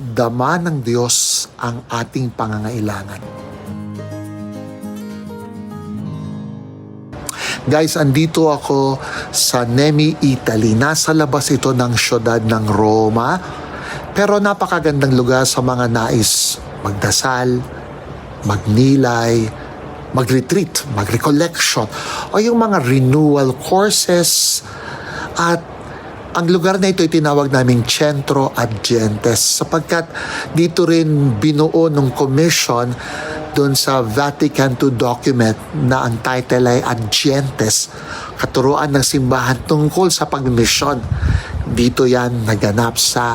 dama ng Diyos ang ating pangangailangan. Guys, andito ako sa Nemi, Italy. Nasa labas ito ng syudad ng Roma. Pero napakagandang lugar sa mga nais magdasal, magnilay, mag-retreat, mag-recollection, o yung mga renewal courses. At ang lugar na ito ay tinawag naming Centro Agentes sapagkat dito rin binuo ng commission doon sa Vatican II document na ang title ay Agentes, katuruan ng simbahan tungkol sa pagmisyon. Dito yan naganap sa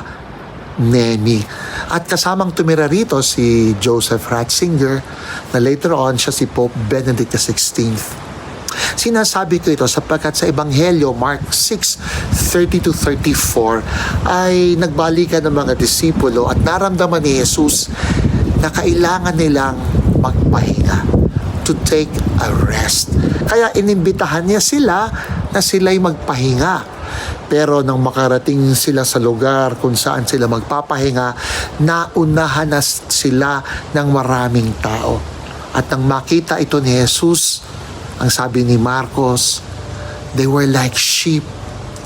Nemi. At kasamang tumira rito si Joseph Ratzinger na later on siya si Pope Benedict XVI. Sinasabi ko ito sapagkat sa Ebanghelyo, Mark 6, 30 to 34, ay nagbalikan ng mga disipulo at naramdaman ni Jesus na kailangan nilang magpahinga to take a rest. Kaya inimbitahan niya sila na sila'y magpahinga. Pero nang makarating sila sa lugar kung saan sila magpapahinga, naunahan na sila ng maraming tao. At nang makita ito ni Jesus, ang sabi ni Marcos, they were like sheep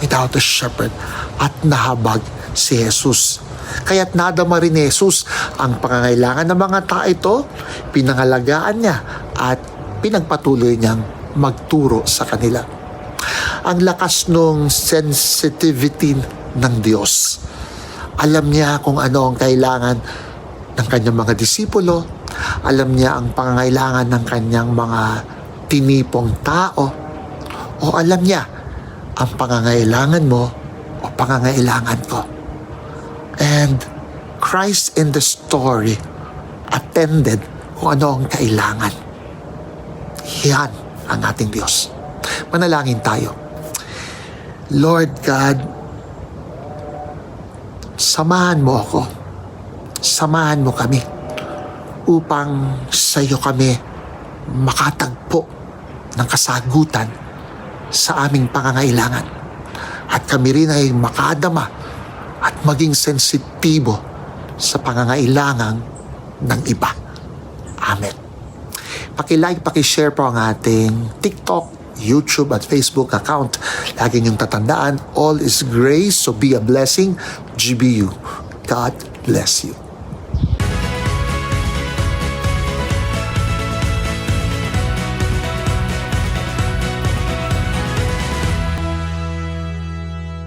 without a shepherd at nahabag si Jesus. Kaya't nadama rin ni Jesus ang pangangailangan ng mga tao ito, pinangalagaan niya at pinagpatuloy niyang magturo sa kanila. Ang lakas ng sensitivity ng Diyos. Alam niya kung ano ang kailangan ng kanyang mga disipulo. Alam niya ang pangangailangan ng kanyang mga tinipong tao. O alam niya ang pangangailangan mo o pangangailangan ko. And Christ in the story attended kung ano ang kailangan. Yan ang ating Diyos. Manalangin tayo. Lord God, samahan mo ako. Samahan mo kami upang sa iyo kami makatagpo ng kasagutan sa aming pangangailangan. At kami rin ay makadama at maging sensitibo sa pangangailangan ng iba. Amen. Pakilike, pakishare po ang ating TikTok, YouTube at Facebook account. Lagi niyong tatandaan, all is grace, so be a blessing. GBU. God bless you.